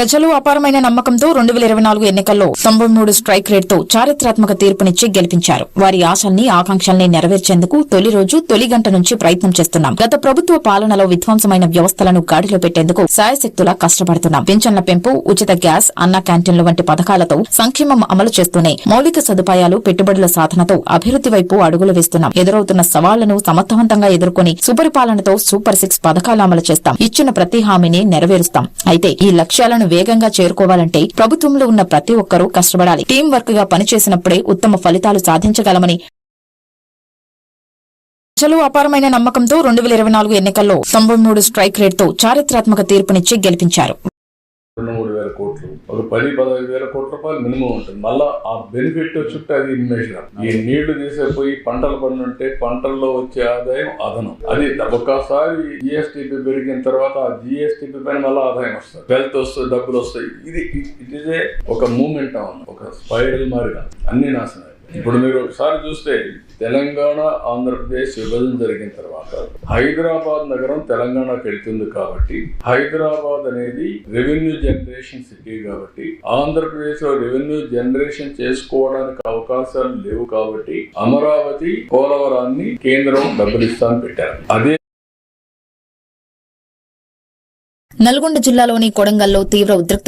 ప్రజలు అపారమైన నమ్మకంతో రెండు వేల ఇరవై నాలుగు ఎన్నికల్లో తొంభై మూడు స్ట్రైక్ రేట్తో చారిత్రాత్మక తీర్పునిచ్చి గెలిపించారు. వారి ఆశల్ని ఆకాంక్షల్ని నెరవేర్చేందుకు తొలి రోజు తొలి గంట నుంచి ప్రయత్నం చేస్తున్నాం. గత ప్రభుత్వ పాలనలో విధ్వంసమైన వ్యవస్థలను గాడిలో పెట్టేందుకు సాయశక్తులా కష్టపడుతున్నాం. పింఛన్ల పెంపు ఉచిత గ్యాస్ అన్న క్యాంటీన్లు వంటి పథకాలతో సంక్షేమం అమలు చేస్తూనే మౌలిక సదుపాయాలు పెట్టుబడుల సాధనతో అభివృద్ది వైపు అడుగులు వేస్తున్నాం. ఎదురవుతున్న సవాళ్ళను సమర్థవంతంగా ఎదుర్కొని సుపరిపాలనతో సూపర్ సిక్స్ పథకాలు అమలు చేస్తాం. ఇచ్చిన ప్రతి హామీని నెరవేరుస్తాం. అయితే ఈ లక్ష్యాలను వేగంగా చేరుకోవాలంటే ప్రభుత్వంలో ఉన్న ప్రతి ఒక్కరూ కష్టపడాలి. టీం వర్క్గా పనిచేసినప్పుడే ఉత్తమ ఫలితాలు సాధించగలమని ప్రజలు అపారమైన నమ్మకంతో రెండు వేల ఇరవై నాలుగు ఎన్నికల్లో తొంభై మూడు స్ట్రైక్ రేట్తో చారిత్రాత్మక తీర్పునిచ్చి గెలిపించారు. రెండు మూడు వేల కోట్లు. ఒక పది పదహైదు వేల కోట్ల రూపాయలు మినిమం ఉంటుంది. మళ్ళా ఆ బెనిఫిట్ చుట్టూ అది ఇన్వేషన్. ఈ నీళ్ళు తీసేపోయి పంటలు పండుంటే పంటల్లో వచ్చే ఆదాయం అదనం. అది ఒకసారి జిఎస్టిపి పెరిగిన తర్వాత ఆ జిఎస్టిపి పైన మళ్ళీ ఆదాయం వస్తుంది. వెల్త్ వస్తుంది డబ్బులు వస్తాయి. ఇది ఇట్ ఇస్ ఏ ఒక మూమెంట్ ఒక స్పైరల్ మారిగా అన్ని నాశనం ఇప్పుడు మీరు ఒకసారి చూస్తే తెలంగాణ ఆంధ్రప్రదేశ్ విభజన జరిగిన తర్వాత హైదరాబాద్ నగరం తెలంగాణకు వెళ్తుంది కాబట్టి హైదరాబాద్ అనేది రెవెన్యూ జనరేషన్ సిటీ కాబట్టి ఆంధ్రప్రదేశ్లో రెవెన్యూ జనరేషన్ చేసుకోవడానికి అవకాశాలు లేవు కాబట్టి అమరావతి పోలవరాన్ని కేంద్రం డబ్బులు ఇస్తాను పెట్టారు. అదే నల్గొండ జిల్లాలోని కొడంగల్లో తీవ్ర ఉద్రిక్త